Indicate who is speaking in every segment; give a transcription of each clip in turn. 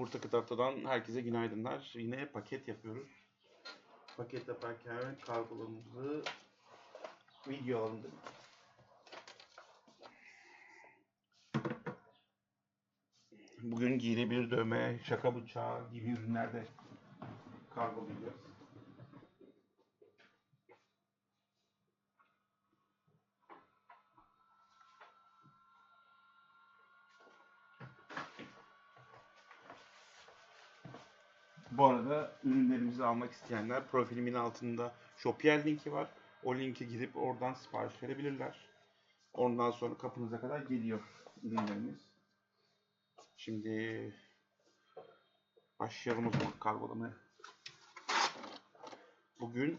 Speaker 1: Uğur Takı Tatlı'dan herkese günaydınlar. Yine paket yapıyoruz. Paket yaparken kargolarımızı video dedik. Bugün giyilebilir dövme, şaka bıçağı gibi ürünler de kargolayacağız. Bu arada ürünlerimizi almak isteyenler profilimin altında Shopier linki var. O linke gidip oradan sipariş verebilirler. Ondan sonra kapınıza kadar geliyor ürünlerimiz. Şimdi başlayalım o zaman kargolamaya. Bugün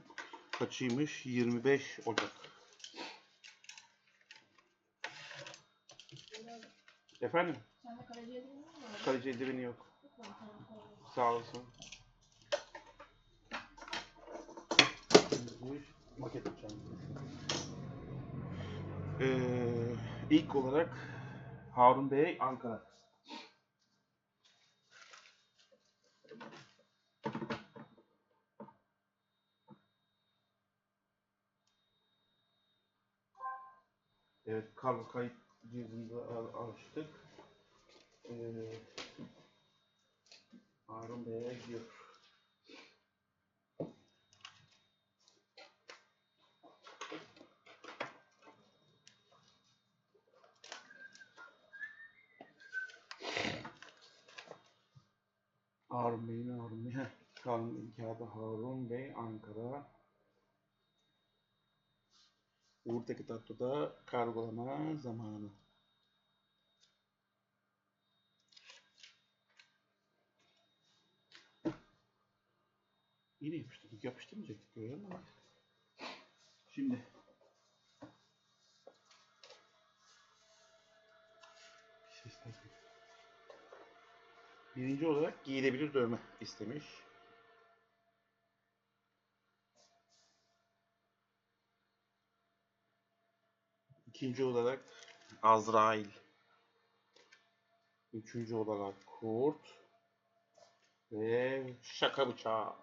Speaker 1: kaçıymış? 25 Ocak. Efendim?
Speaker 2: Sende mi?
Speaker 1: Kaleci eldiveni yok. Sağ olasın. Şimdi maket yapacağım. Ee, ilk olarak Harun Bey Ankara. Evet, kargo kayıt cihazını al- açtık. Ee, Harun Bey'e gidiyor. Harun Bey'in Harun Bey. Bey kağıdı Harun Bey Ankara. Uğur Teki Tatlı'da kargolama zamanı. Yine yapıştırdık. Yapıştırmayacaktık öyle ama. Şimdi. Birinci olarak giyilebilir dövme istemiş. İkinci olarak Azrail. Üçüncü olarak Kurt. Ve şaka bıçağı.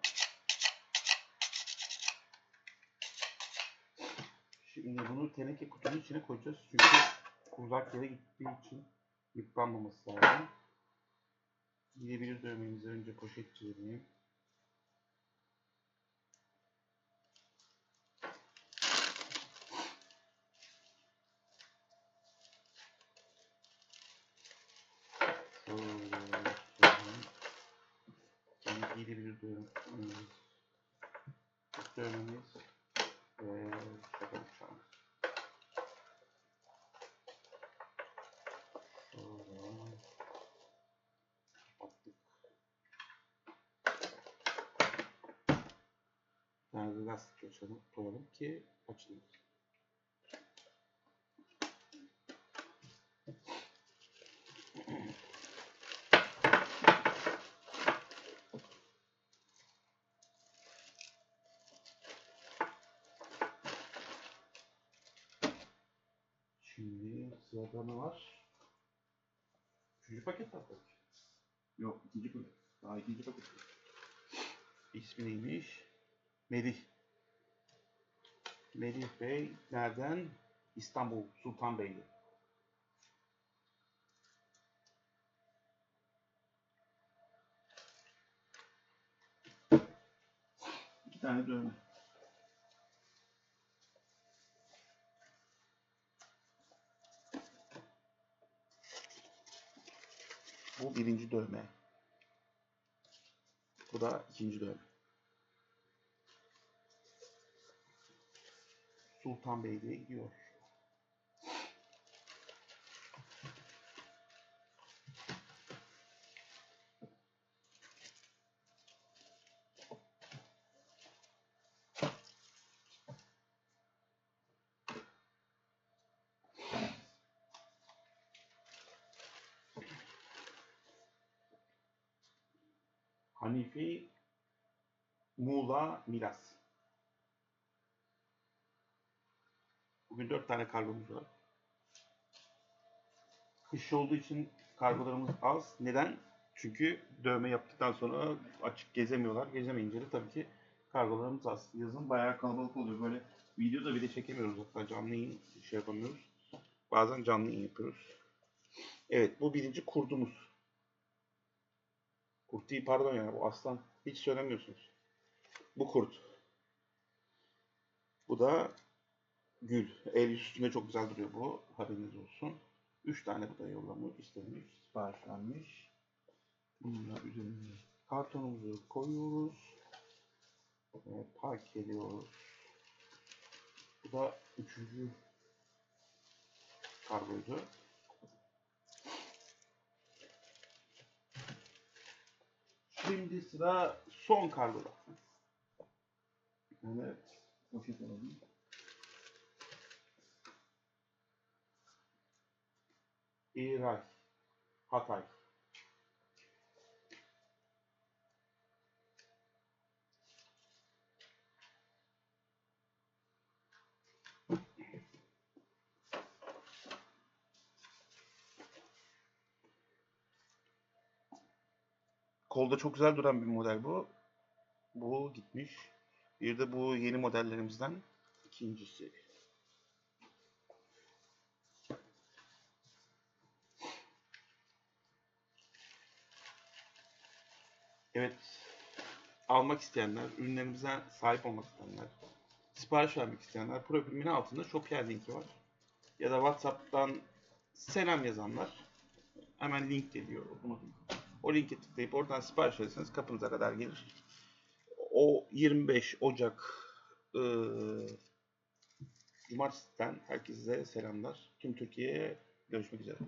Speaker 1: Şimdi bunu teneke kutunun içine koyacağız. Çünkü uzak yere gittiği için yıpranmaması lazım. Gidebilir dövmemizi önce poşet çevireyim. Şimdi gidebilir bıçağımız. Sonra kapattık. Nerede lastik açalım, koyalım ki açılır. Ne var? Üçüncü paket var tabii. Yok ikinci paket. Daha ikinci paket. İsmi neymiş? Melih. Melih Bey nereden? İstanbul Sultanbeyli. İki tane dövme. Bu birinci dövme. Bu da ikinci dövme. Sultan Beyliğe gidiyor. Hanifi Muğla Milas. Bugün dört tane kargomuz var. Kış olduğu için kargolarımız az. Neden? Çünkü dövme yaptıktan sonra açık gezemiyorlar. Gezemeyince de tabii ki kargolarımız az. Yazın bayağı kalabalık oluyor. Böyle videoda bile çekemiyoruz hatta canlı yayın şey yapamıyoruz. Bazen canlı yayın yapıyoruz. Evet bu birinci kurdumuz. Kurt değil pardon ya bu aslan. Hiç söylemiyorsunuz. Bu kurt. Bu da gül. El üstünde çok güzel duruyor bu. Haberiniz olsun. Üç tane bu da yollamış, istemiş, sipariş vermiş. Üzerine kartonumuzu koyuyoruz. Ve park ediyoruz. Bu da üçüncü kargoydu. Şimdi sıra son kargoda. Yani poşet alalım. İray, Hatay. Kolda çok güzel duran bir model bu. Bu gitmiş. Bir de bu yeni modellerimizden ikincisi. Evet. Almak isteyenler, ürünlerimize sahip olmak isteyenler, sipariş vermek isteyenler profilimin altında Shopier linki var. Ya da WhatsApp'tan selam yazanlar hemen link geliyor. Bunu, o linke tıklayıp oradan sipariş verirseniz kapınıza kadar gelir. O 25 Ocak ıı, Cumartesi'den herkese selamlar. Tüm Türkiye'ye görüşmek üzere.